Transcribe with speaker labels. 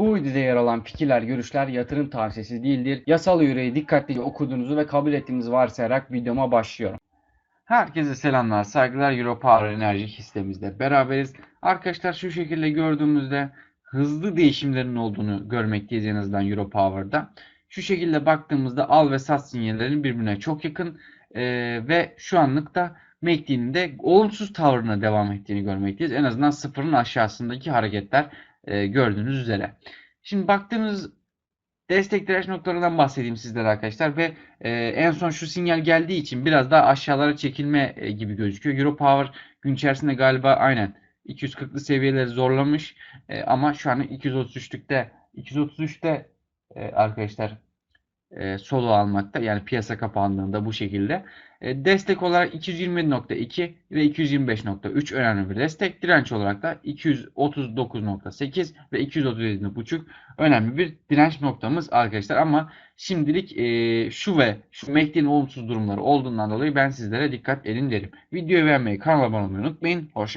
Speaker 1: Bu videoda yer alan fikirler, görüşler yatırım tavsiyesi değildir. Yasal yüreği dikkatlice okuduğunuzu ve kabul ettiğinizi varsayarak videoma başlıyorum. Herkese selamlar, saygılar. Europower Enerji hissemizde beraberiz. Arkadaşlar şu şekilde gördüğümüzde hızlı değişimlerin olduğunu görmekteyiz en azından Europower'da. Şu şekilde baktığımızda al ve sat sinyallerinin birbirine çok yakın eee, ve şu anlık da MACD'nin de olumsuz tavrına devam ettiğini görmekteyiz. En azından sıfırın aşağısındaki hareketler eee, gördüğünüz üzere. Şimdi baktığımız destek direnç noktalarından bahsedeyim sizlere arkadaşlar ve e, en son şu sinyal geldiği için biraz daha aşağılara çekilme e, gibi gözüküyor. Europower gün içerisinde galiba aynen 240'lı seviyeleri zorlamış E, ama şu an 233'lükte 233'te e, arkadaşlar e, solo almakta. Yani piyasa kapandığında bu şekilde. E, destek olarak 220.2 ve 225.3 önemli bir destek. Direnç olarak da 239.8 ve 237.5 önemli bir direnç noktamız arkadaşlar. Ama şimdilik e, şu ve şu MACD'nin olumsuz durumları olduğundan dolayı ben sizlere dikkat edin derim. Videoyu beğenmeyi, kanala abone olmayı unutmayın. Hoşçakalın.